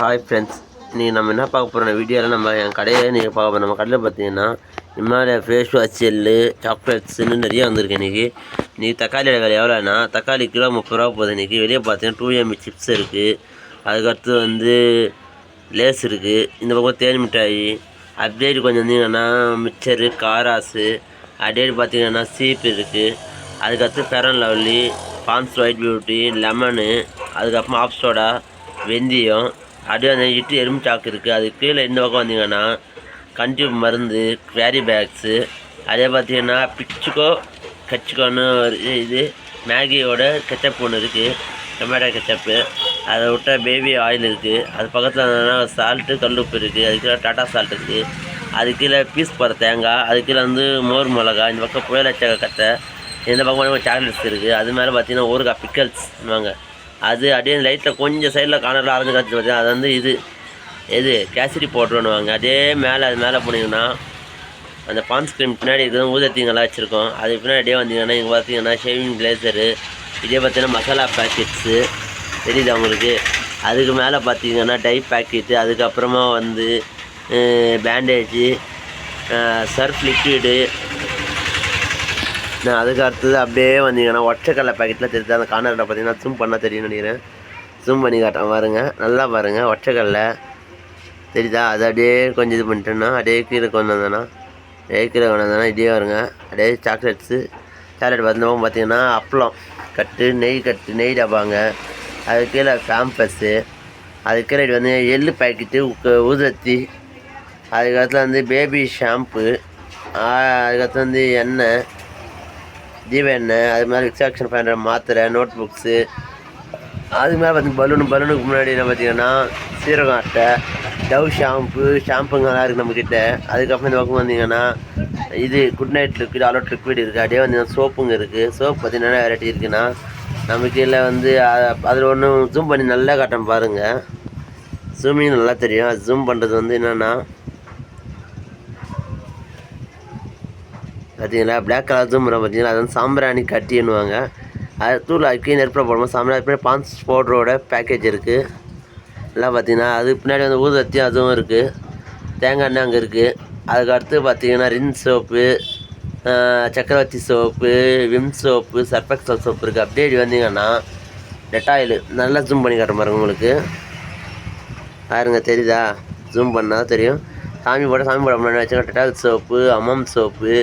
Hi friends இன்றைக்கி நம்ம என்ன பார்க்க போகிறோம் வீடியோவில் நம்ம என் கடையில் நீங்கள் பார்க்க போகிறோம் நம்ம கடையில் பார்த்தீங்கன்னா இம்மாதிரி ஃபேஸ் வாஷ் ஜெல்லு சாக்லேட்ஸ்னு நிறைய வந்திருக்கு இன்றைக்கி இன்றைக்கி தக்காளி விலை எவ்வளோனா தக்காளி கிலோ முப்பது ரூபா போகுது இன்றைக்கி வெளியே பார்த்தீங்கன்னா டூ எம்பி சிப்ஸ் இருக்குது அதுக்கடுத்து வந்து லேஸ் இருக்குது இந்த பக்கம் தேன் மிட்டாய். அப்டேட் கொஞ்சம் வந்தீங்கன்னா மிக்சரு காராஸு அப்டேட் பார்த்தீங்கன்னா சீப் இருக்குது அதுக்கடுத்து fair and lovely Pond's white beauty lemon அதுக்கப்புறமா ஆப் சோடா வெந்தயம். அப்படியே அந்த இட்டு எறும்பு சாக்கு இருக்குது அது கீழே இந்த பக்கம் வந்தீங்கன்னா கஞ்சி மருந்து கேரி பேக்ஸு அதே பார்த்தீங்கன்னா பிச்சுக்கோ கச்சிக்கோன்னு ஒரு இது மேகியோட கெச்சப் ஒன்று இருக்குது டொமேட்டோ கெச்சப்பு அதை விட்டால் பேபி ஆயில் இருக்குது அது பக்கத்தில் சால்ட்டு கல்லுப்பு இருக்குது அது கீழே டாட்டா சால்ட் இருக்குது அது கீழே பீஸ் போகிற தேங்காய் அது கீழே வந்து மோர் மிளகா இந்த பக்கம் புயலச்சக கட்டை இந்த பக்கம் சாக்லேட்ஸ் இருக்குது அது மேலே பார்த்தீங்கன்னா ஊறுகாய் பிக்கல்ஸ்னுவாங்க அது அப்படியே லைட்டில் கொஞ்சம் சைடில் கார்னரில் அரைஞ்சு காய்ச்சி பார்த்தீங்கன்னா அது வந்து இது எது? கேசரி போட்டுருவாங்க அதே மேலே அது மேலே போனீங்கன்னா அந்த பான் க்ரீம் பின்னாடி இருக்கிறது ஊதத்தீங்கெல்லாம் வச்சுருக்கோம். அது பின்னாடி அப்படியே வந்தீங்கன்னா இங்கே பார்த்தீங்கன்னா ஷேவிங் கிளேசரு இதே பார்த்தீங்கன்னா மசாலா பேக்கெட்ஸு தெரியுது அவங்களுக்கு அதுக்கு மேலே பார்த்தீங்கன்னா டை பேக்கெட்டு அதுக்கப்புறமா வந்து பேண்டேஜு சர்ஃப் லிக்விடு நான் அதுக்கு அடுத்தது அப்படியே வந்தீங்கன்னா ஒற்றைக்கடலை பாக்கெட்டில் தெரியுது அந்த கார்னரில் பார்த்தீங்கன்னா ஜூம் பண்ணால் தெரியும்னு நினைக்கிறேன். ஜூம் பண்ணி காட்டுறேன் பாருங்கள் நல்லா பாருங்கள் ஒற்றைக்கடலை தெரியுதா? அது அப்படியே கொஞ்சம் இது பண்ணிட்டேன்னா அப்படியே கீழே கொண்டு வந்தேன்னா அப்படியே கீழே கொண்டு வந்தேன்னா இப்படியே வருங்க. அப்படியே சாக்லேட்ஸு சாக்லேட் பார்த்தோம் பார்த்தீங்கன்னா அப்பளம். கட்டு நெய் கட்டு நெய் டப்பாங்க. அது கீழே ஃபேம்பஸ்ஸு அது கீழே வந்து எள்ளு பாக்கெட்டு ஊதத்தி அதுக்கடுத்து வந்து பேபி ஷாம்பு அதுக்கடுத்து வந்து எண்ணெய். ஜீவெண்ணெய் அது மாதிரி எக்ஸாக்ஷன் பண்ணுற மாத்திரை நோட் புக்ஸு அது மேலே பார்த்திங்க பலூன் பலூனுக்கு முன்னாடி என்ன பார்த்தீங்கன்னா சீரகம் அட்டை டவ் ஷாம்பு ஷாம்புங்கெல்லாம் இருக்குது நம்மக்கிட்ட அதுக்கப்புறம் இந்த பக்கம் வந்தீங்கன்னா இது good night liquid All Out liquid இருக்குது அப்படியே வந்து சோப்புங்க இருக்குது சோப் பார்த்தீங்கன்னா வெரைட்டி இருக்குன்னா நம்ம கீழே வந்து அதில் ஒன்று ஜூம் பண்ணி நல்லா காட்டம் பாருங்கள் ஜூமிங் நல்லா தெரியும். அது ஜூம் பண்ணுறது வந்து என்னென்னா பார்த்தீங்களா? பிளாக் கலர் ஜூம் பார்த்தீங்கன்னா அது வந்து சாம்பிராணி கட்டின்னுவாங்க. அது தூள் ஆக்கி நெருப்பில் போடும்போது சாம்பிராணி பின்னாடி பான்ஸ் பவுடரோட பேக்கேஜ் இருக்குது எல்லாம் பார்த்தீங்கன்னா அதுக்கு பின்னாடி வந்து ஊதுவத்தி அதுவும் இருக்குது தேங்காய் எண்ணெய் அங்கே இருக்குது அதுக்கு அடுத்து பார்த்தீங்கன்னா Rin soap Chakravarthi soap Vim soap Surf Excel soap இருக்குது அப்படியே வந்தீங்கன்னா டெட்டாயில் நல்லா ஜூம் பண்ணி காட்டுற பாருங்க உங்களுக்கு. பாருங்க தெரியுதா? ஜூம் பண்ணால் தெரியும். சாமி போட சாமி போட முன்னாடி வச்சுக்கோங்க டெட்டாயில் சோப்பு அம்மம் சோப்பு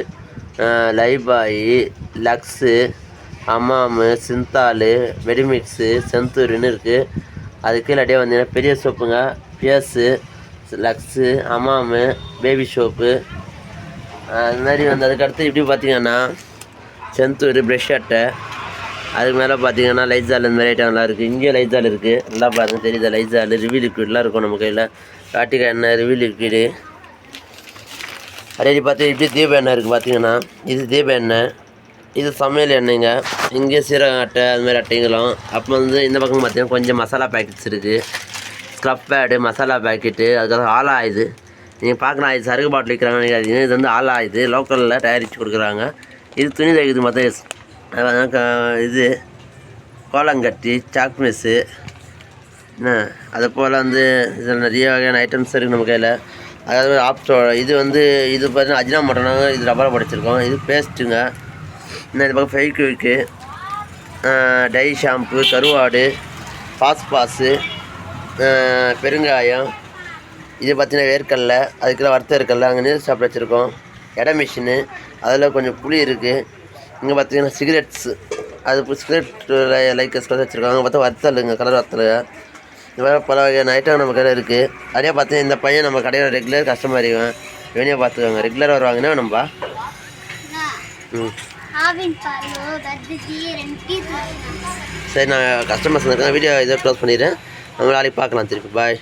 லைபாயி லக்ஸு அம்மாமு சிந்தாலு வெடிமிக்ஸு செந்தூரின்னு இருக்குது அது கீழே அப்படியே வந்தீங்கன்னா பெரிய சோப்புங்க பியர்ஸு லக்ஸு அம்மாமு பேபி சோப்பு அது மாதிரி வந்து அதுக்கடுத்து இப்படி பார்த்தீங்கன்னா செந்தூர் ப்ரெஷ் அட்டை அதுக்கு மேலே பார்த்தீங்கன்னா லைசால் இந்த மாதிரி ஐட்டம்லாம் இருக்குது இங்கேயே லைட்ஸால் இருக்குது நல்லா பார்த்து தெரியுது? லைசால் ரிவ்யூ லிக்விட்லாம் இருக்கும் நம்ம கையில். காட்டிக்காய் எண்ணெய் ரிவ்யூ லிக்விடு அதே பார்த்து இப்படி தீப எண்ணெய் இருக்குது பார்த்தீங்கன்னா இது தீப எண்ணெய் இது சமையல் எண்ணெய்ங்க. இங்கே சீரகம் அட்டை அதுமாதிரி அட்டைங்களும். அப்போ வந்து இந்த பக்கம் பார்த்தீங்கன்னா கொஞ்சம் மசாலா பேக்கெட்ஸ் இருக்குது ஸ்க்ரப் பேடு மசாலா பேக்கெட்டு அதுக்கப்புறம் ஆலா இது. நீங்கள் பார்க்கலாம் இது சருகு பாட்டில் விற்கிறாங்க நினைக்காதீங்க. இது வந்து ஆலா இது. லோக்கலில் தயாரித்து கொடுக்குறாங்க. இது துணி தைக்குது மற்ற இது கோலங்கட்டி சாக்மிஸ்ஸு என்ன? அது போல் வந்து இதில் நிறைய வகையான ஐட்டம்ஸ் இருக்குது நம்ம கையில். அதாவது ஆப்ஸோ இது வந்து இது பார்த்தீங்கன்னா அஜினா மட்டனாங்க இது ரப்பரை படிச்சிருக்கோம். இது பேஸ்ட்டுங்க. இன்னும் இது பக்கம் ஃபெய்க்விக்கு டை ஷாம்பு கருவாடு பாஸ் பாஸு பெருங்காயம் இது பார்த்தீங்கன்னா வேர்க்கடல அதுக்குள்ள வறுத்த இருக்கல்ல அங்கே நீர் சாப்பிட வச்சுருக்கோம். எடை மிஷினு அதில் கொஞ்சம் புளி இருக்குது இங்கே பார்த்தீங்கன்னா சிகரெட்ஸு அது சிகரெட் லைக்கர்ஸ் வச்சுருக்காங்க. அங்கே பார்த்தா வறுத்தலுங்க கலர் வறுத்தலுங்க இந்த மாதிரி பல வகையான ஐட்டம் நம்ம கடை இருக்குது அதே பார்த்து இந்த பையன் நம்ம கடையில் ரெகுலர் கஸ்டமர் இவன் இவனே பார்த்துக்கோங்க. ரெகுலராக வருவாங்கன்னா நம்பா ம். சரி நான் கஸ்டமர்ஸ் இருக்கேன் வீடியோ இதை க்ளோஸ் பண்ணிடுறேன். நம்ம நாளைக்கு பார்க்கலாம் திருப்பி. பாய்